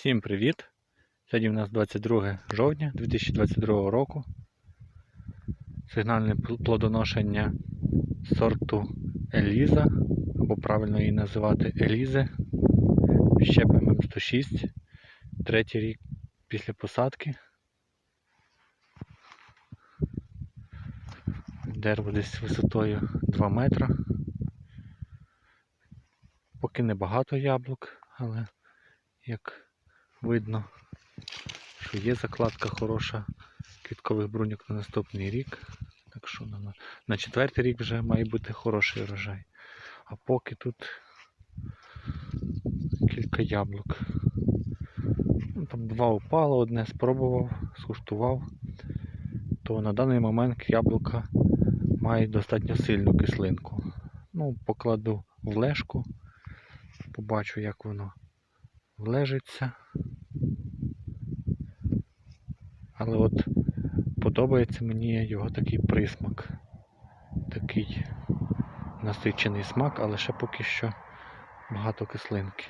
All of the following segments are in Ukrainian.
Всім привіт! Сьогодні у нас 22 жовтня 2022 року. Сигнальне плодоношення сорту Еліза, або правильно її називати Елізи. Щеп ММ106. Третій рік після посадки. Дерево десь висотою 2 метра. Поки небагато яблук, але як видно, що є закладка хороша квіткових бруньок на наступний рік. Так що на, на четвертий рік вже має бути хороший урожай. А поки тут кілька яблук. Ну, Там два упало, одне спробував, скуштував. То на даний момент яблука мають достатньо сильну кислинку. Ну, покладу в лежку, побачу, як воно влежиться. Але от подобається мені його такий присмак. Такий насичений смак, але ще поки що багато кислинки.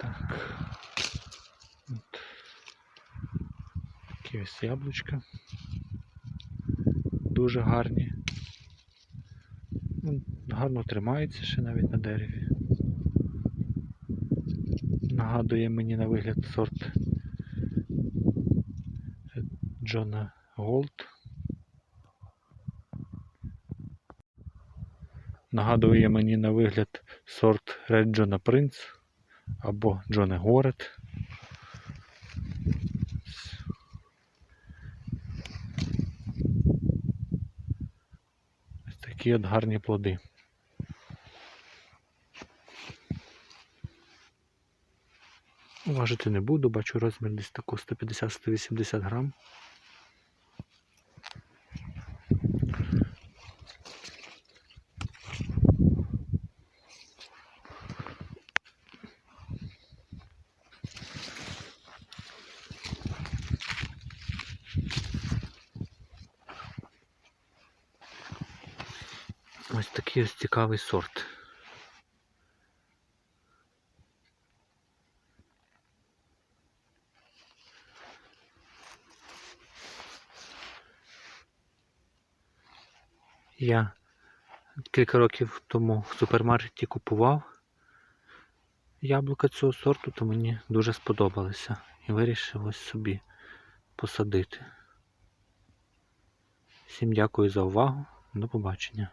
Так. От. Такі ось яблучка. Дуже гарні. Ну, Гарно тримаються ще навіть на дереві. Нагадує мені на вигляд сорт Джона Голд. Нагадує мені на вигляд сорт Red Джона Принц або Джона Горет. Ось такі от гарні плоди. Важити не буду, бачу розмір десь таку 150-180 грам. Ось такий ось цікавий сорт. Я кілька років тому в супермаркеті купував яблука цього сорту, то мені дуже сподобалися і вирішив ось собі посадити. Всім дякую за увагу. До побачення.